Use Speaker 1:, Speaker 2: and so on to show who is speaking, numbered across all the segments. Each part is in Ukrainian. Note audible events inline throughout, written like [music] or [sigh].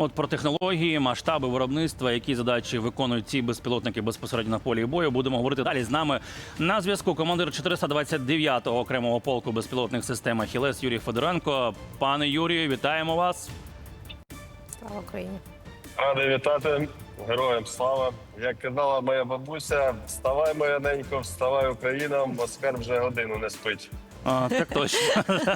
Speaker 1: От про технології, масштаби виробництва, які задачі виконують ці безпілотники безпосередньо на полі бою. Будемо говорити далі. З нами на зв'язку командир 429-го окремого полку безпілотних систем Ахілес Юрій Федоренко. Пане Юрію, вітаємо вас.
Speaker 2: Слава Україні!
Speaker 3: Радий вітати героям слава. Як казала моя бабуся, вставай, моя ненько, вставай Україна, Москаль вже годину не спить.
Speaker 1: А, так точно. [laughs]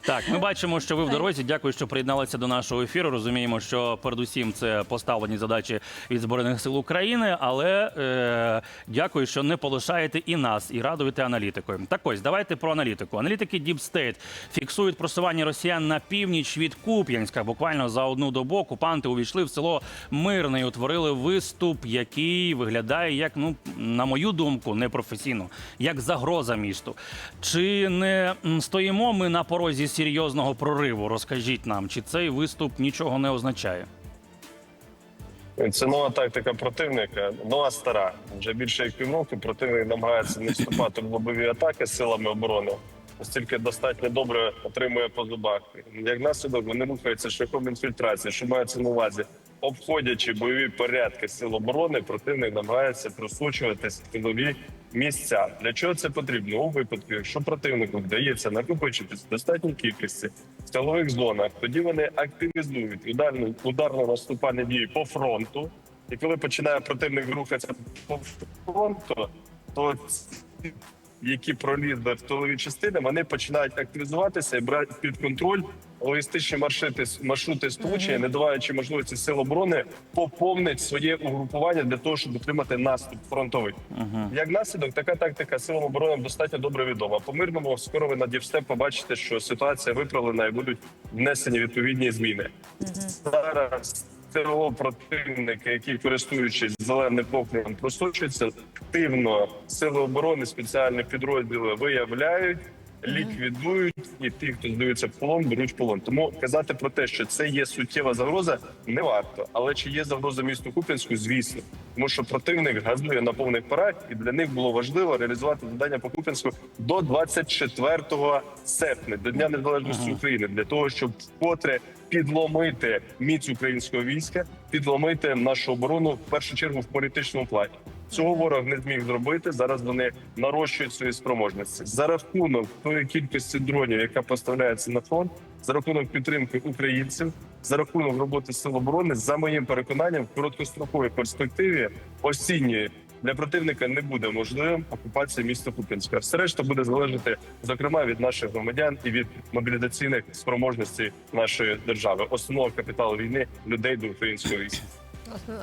Speaker 1: так, ми бачимо, що ви в дорозі. Дякую, що приєдналися до нашого ефіру. Розуміємо, що передусім це поставлені задачі від збройних сил України, але е, дякую, що не полишаєте і нас, і радуєте аналітикою. Так ось давайте про аналітику. Аналітики Deep State фіксують просування росіян на північ від Куп'янська. Буквально за одну добу окупанти увійшли в село Мирне і утворили виступ, який виглядає як, ну на мою думку, непрофесійно, як загроза місту. Чи не стоїмо ми на порозі серйозного прориву? Розкажіть нам, чи цей виступ нічого не означає?
Speaker 3: Це нова тактика противника, нова стара. Вже більше як півроку противник намагається не вступати в лобові атаки з силами оборони. Оскільки достатньо добре отримує по зубах. Як наслідок вони рухаються шляхом інфільтрації, що мається на увазі. Обходячи бойові порядки сил оборони, противник намагається просочуватися в тилові місця. Для чого це потрібно? У випадку, якщо противнику вдається накопичитись в достатній кількості в тилових зонах, тоді вони активізують ударно ударно наступальні дії по фронту. І коли починає противник рухатися по фронту, то які пролізли в тилові частини, вони починають активізуватися і брати під контроль логістичні маршрути, маршрути сполучення, не даваючи можливості сил оборони поповнити своє угрупування для того, щоб отримати наступ фронтовий. Як наслідок, така тактика силам оборони достатньо добре відома. По мирному скоро ви на Дівстеп побачите, що ситуація виправлена і будуть внесені відповідні зміни. Зараз цього противника, які користуючись зеленим покривом, просочуються активно сили оборони, спеціальні підрозділи виявляють. Ліквідують і ті, хто здаються в полон, беруть в полон. Тому казати про те, що це є суттєва загроза, не варто. Але чи є загроза місту Куп'янську? Звісно, тому що противник газує на повних парах, і для них було важливо реалізувати завдання по Куп'янську до 24 серпня, до Дня Незалежності України, для того, щоб вкотре підломити міць українського війська, підломити нашу оборону в першу чергу в політичному плані. Цього ворог не зміг зробити. Зараз вони нарощують свої спроможності за рахунок тої кількості дронів, яка поставляється на фронт, за рахунок підтримки українців, за рахунок роботи сил оборони, за моїм переконанням, в короткостроковій перспективі осінньої для противника не буде можливим окупація міста Куп'янська. Все решта буде залежати зокрема від наших громадян і від мобілізаційних спроможностей нашої держави, основного капіталу війни людей до українського війська.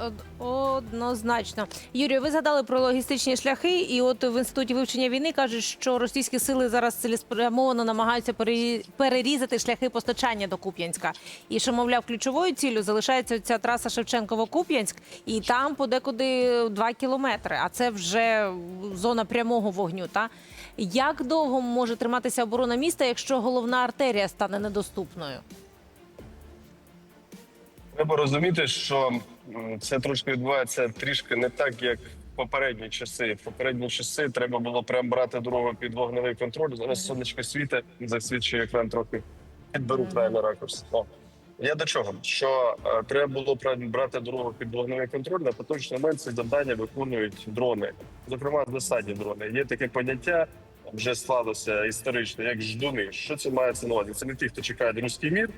Speaker 2: Од- Однозначно. Юрію, ви згадали про логістичні шляхи, і от в інституті вивчення війни кажуть, що російські сили зараз цілеспрямовано намагаються пере- перерізати шляхи постачання до Куп'янська. І що, мовляв, ключовою ціллю залишається ця траса Шевченково-Куп'янськ, і там подекуди два кілометри. А це вже зона прямого вогню. Та як довго може триматися оборона міста, якщо головна артерія стане недоступною?
Speaker 3: Треба розуміти, що це трошки відбувається трішки не так, як в попередні часи. В попередні часи треба було прям брати дорогу під вогневий контроль. Зараз сонечко світе, засвідчує екран трохи. Підберу правильно ракурс. О. Я до чого? Що е, треба було брати дорогу під вогневий контроль. На поточний момент ці завдання виконують дрони, зокрема засадні дрони. Є таке поняття. Вже склалося історично, як ждуни. Що це мається на увазі? Це не ті, хто чекає руський мір,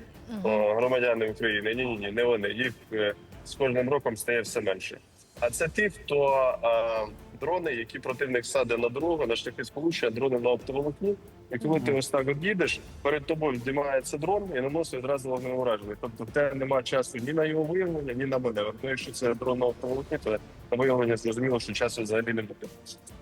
Speaker 3: о, громадяни України. Ні, ні, ні, не вони. Їх е, з кожним роком стає все менше. А це ті, хто е, дрони, які противник саде на дорогу, на шляхи сполучення, дрони на оптоволокні. І коли ти ось так от їдеш, перед тобою здіймається дрон і наносить одразу вогневе ураження. Тобто в тебе немає часу ні на його виявлення, ні на маневр. Ну, якщо це дрон на оптоволокні, то на виявлення зрозуміло, що часу взагалі не буде.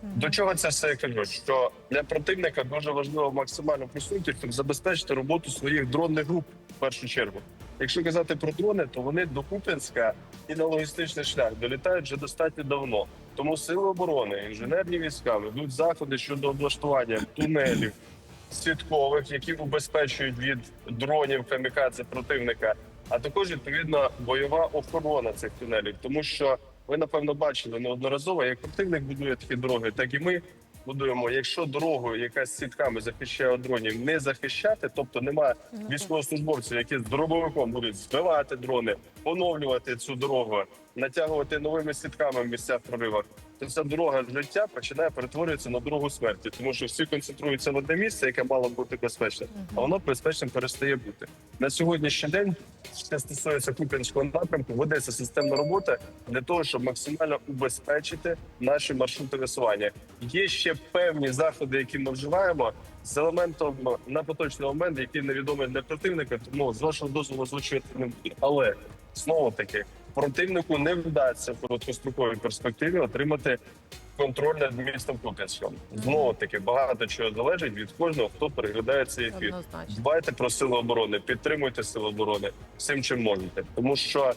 Speaker 3: До чого це все я кажу? Що для противника дуже важливо максимально присутніти, щоб забезпечити роботу своїх дронних груп в першу чергу. Якщо казати про дрони, то вони до Куп'янська і на логістичний шлях долітають вже достатньо давно. Тому сили оборони, інженерні війська ведуть заходи щодо облаштування тунелів свідкових, які убезпечують від дронів камікадзе противника, а також відповідно бойова охорона цих тунелів, тому що ви напевно бачили неодноразово, як противник будує такі дороги, так і ми будуємо, якщо дорогою, якась сітками захищає дронів, не захищати, тобто немає військовослужбовців, які з дробовиком будуть збивати дрони, поновлювати цю дорогу, натягувати новими сітками в місцях проривах, то ця дорога життя починає перетворюватися на дорогу смерті, тому що всі концентруються в одне місце, яке мало бути безпечним, а воно безпечним перестає бути. На сьогоднішній день, що стосується Куп'янського напрямку, ведеться системна робота для того, щоб максимально убезпечити наші маршрути висування. Є ще певні заходи, які ми вживаємо з елементом на поточний момент, який невідомий для противника, тому з вашого дозволу озвучувати не буде. Але знову таки противнику не вдасться в короткостроковій перспективі отримати контроль над містом Куп'янськом. Знову таки багато чого залежить від кожного, хто переглядає цей ефір.
Speaker 2: Однозначно.
Speaker 3: Дбайте про сили оборони, підтримуйте сили оборони всім, чим можете. Тому що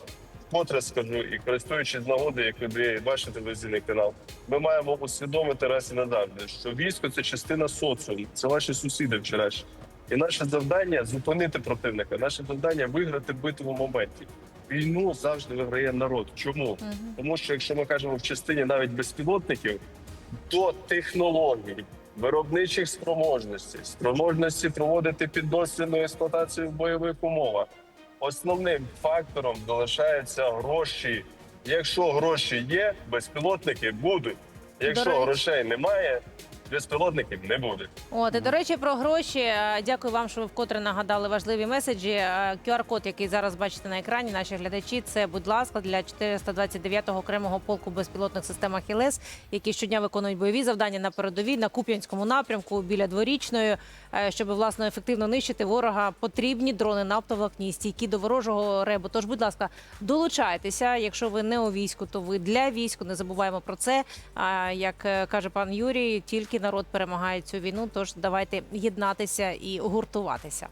Speaker 3: вкотре скажу і користуючись нагодою, як ви бачите телевізійний канал, ми маємо усвідомити раз і назавжди, що військо це частина соціуму, це ваші сусіди вчорашні. І наше завдання зупинити противника. Наше завдання виграти битву в моменті. Війну завжди виграє народ. Чому? Тому що якщо ми кажемо в частині навіть безпілотників, до технологій, виробничих спроможностей, спроможності проводити піддослідну експлуатацію в бойових умовах. Основним фактором залишаються гроші. Якщо гроші є, безпілотники будуть. Якщо грошей немає, безпілотників не буде.
Speaker 2: От і до речі, про гроші. Е, Дякую вам, що ви вкотре нагадали важливі меседжі. Е, QR-код, який зараз бачите на екрані, наші глядачі. Це, будь ласка, для 429-го окремого полку безпілотних систем «Ахілес», які щодня виконують бойові завдання на передовій на Куп'янському напрямку біля дворічної, е, щоб власне ефективно нищити ворога. Потрібні дрони на оптоволокні, стійкі до ворожого ребу. Тож, будь ласка, долучайтеся. Якщо ви не у війську, то ви для війську. Не забуваємо про це. А як е, каже пан Юрій, тільки народ перемагає цю війну. Тож давайте єднатися і гуртуватися.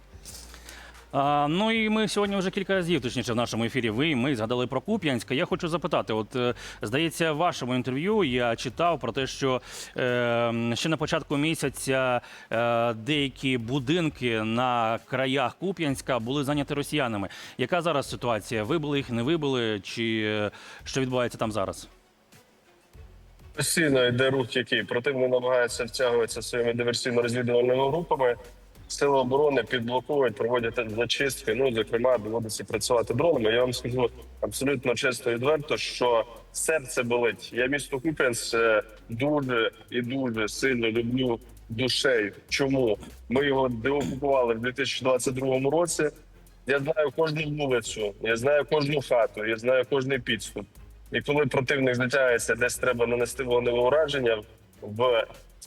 Speaker 1: А, ну і ми сьогодні вже кілька разів, точніше, в нашому ефірі. Ви і ми згадали про Куп'янськ. Я хочу запитати: от е, здається, в вашому інтерв'ю я читав про те, що е, ще на початку місяця е, деякі будинки на краях Куп'янська були зайняті росіянами. Яка зараз ситуація? Вибили їх, не вибили? Чи е, що відбувається там зараз?
Speaker 3: Постійно йде рух, який противник намагається втягуватися своїми диверсійно-розвідувальними групами. Сили оборони підблокують, проводять зачистки. Ну, зокрема, доводиться працювати дронами. Я вам скажу абсолютно чесно і відверто, що серце болить. Я місто Куп'янськ е, дуже і дуже сильно люблю душею. Чому ми його деокупували в 2022 році? Я знаю кожну вулицю, я знаю кожну хату, я знаю кожний підступ. І коли противник затягається, десь треба нанести вогневе ураження в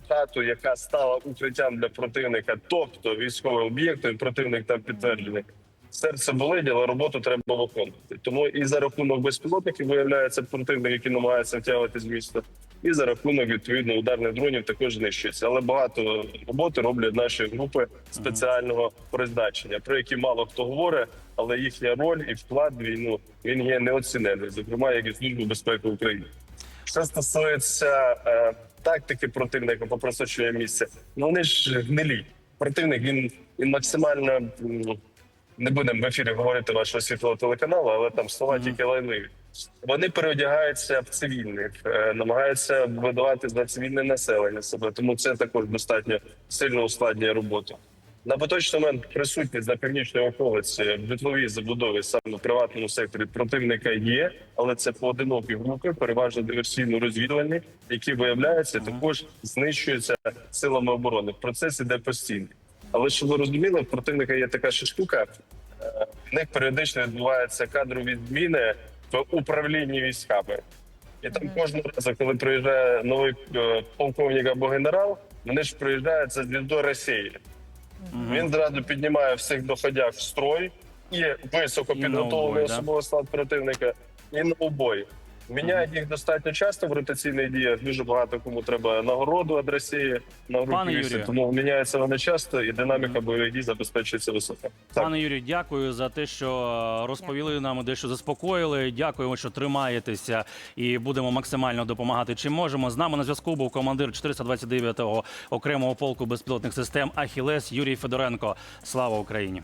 Speaker 3: хату, яка стала укриттям для противника, тобто військовий об'єкт, і противник там підтверджений. Серце болить, але роботу треба виконувати. Тому і за рахунок безпілотників виявляється противник, який намагається втягувати з міста, і за рахунок відповідно ударних дронів також знищується. Але багато роботи роблять наші групи спеціального призначення, про які мало хто говорить, але їхня роль і вклад в війну він є неоцінений, зокрема як і служби безпеки України. Що стосується е, тактики противника по просочуванню місця, ну вони ж гнилі. Противник він, він максимально не будемо в ефірі говорити вашого світлого телеканалу, але там слова
Speaker 1: Мгм.
Speaker 3: тільки лайливі. Вони переодягаються в цивільних, е, намагаються видавати за цивільне населення себе, тому це також достатньо сильно ускладнює роботу. На поточний момент присутність на північній околиці в житловій забудові саме в приватному секторі противника є, але це поодинокі групи, переважно диверсійно-розвідувальні, які виявляються також знищуються силами оборони. Процес іде постійно. Але щоб ви розуміли, в противника є така ще штука. е, В них періодично відбуваються кадрові зміни в управлінні військами. І там кожного разу, коли приїжджає новий е, полковник або генерал, вони ж приїжджають за звіздою Росії. Він зразу піднімає всіх доходяг в строй і високо підготовлений особовий склад противника, і на обой. Міняють їх достатньо часто в ротаційних діях. Дуже багато кому треба нагороду від Росії на групі
Speaker 1: Юрію.
Speaker 3: тому міняються вони часто, і динаміка бойових дій забезпечується висока.
Speaker 1: Пане Юрію, дякую за те, що розповіли нам, дещо заспокоїли. Дякуємо, що тримаєтеся і будемо максимально допомагати. Чим можемо. З нами на зв'язку був командир 429-го окремого полку безпілотних систем Ахілес Юрій Федоренко. Слава Україні!